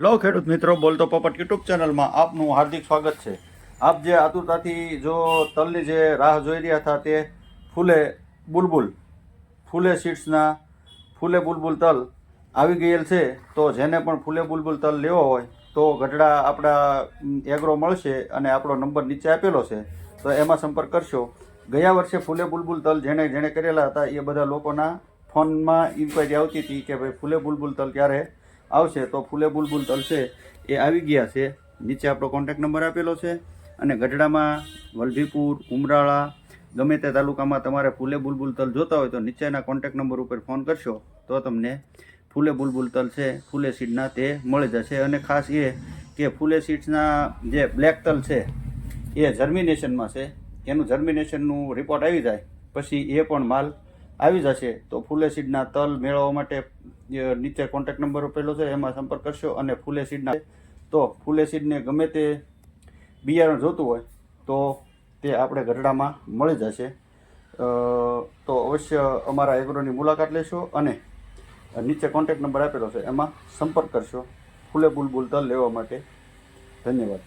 Hello ખેડૂત મિત્રો, બોલતો પોપટ યુટ્યુબ ચેનલમાં આપનું હાર્દિક સ્વાગત છે. આપ જે આતુરતાથી જો તલની જે રાહ જોઈ રહ્યા હતા તે ફૂલે બુલબુલ, ફૂલે સીડ્સના, ફૂલે બુલબુલ તલ આવી ગયેલ છે, તો જેને પણ ફૂલે બુલબુલ તલ લેવો હોય, તો ગઢડા આપણા એગ્રો મળશે અને આપણો નંબર નીચે આપેલો છે. તો એમાં સંપર્ક કરશો. ગયા વર્ષે ફૂલે બુલબુલ તલ જેણે જેણે કરેલા હતા, એ બધા લોકોના ફોનમાં ઇન્ક્વાયરી આવતી હતી કે ભાઈ ફૂલે બુલબુલ તલ ક્યારે આવશે તો ફૂલે બુલબુલ તલ છે એ આવી ગયા છે. નીચે આપણો કોન્ટેક્ટ નંબર આપેલો છે અને ગઢડામાં વલભીપુર, ઉમરાળા, ગમે તે તાલુકામાં તમારે ફૂલે બુલબુલ તલ જોતા હોય તો નીચેના કોન્ટેક્ટ નંબર ઉપર ફોન કરશો તો તમને ફૂલે બુલબુલ તલ છે, ફૂલે સીડના તે મળી જશે. અને ખાસ એ કે ફૂલે સીડ્સના જે બ્લેક તલ છે એ જર્મિનેશનમાં છે. એનું જર્મિનેશનનું રિપોર્ટ આવી જાય. પછી એ પણ માલ આવી જશે. તો ફૂલે સીડના તલ મેળવવા માટે નીચે કોન્ટેક્ટ નંબર આપેલો છે, એમાં સંપર્ક કરશો અને ફૂલે સીડના તો ફૂલે સીડને ગમે તે બિયારણ જોતું હોય, તો તે આપણે ગઢડામાં મળી જશે. તો અવશ્ય અમારા એગ્રોની મુલાકાત લેશો અને નીચે કોન્ટેક્ટ નંબર આપેલો છે, એમાં સંપર્ક કરશો. ફૂલે બુલબુલ તલ લેવા માટે. ધન્યવાદ.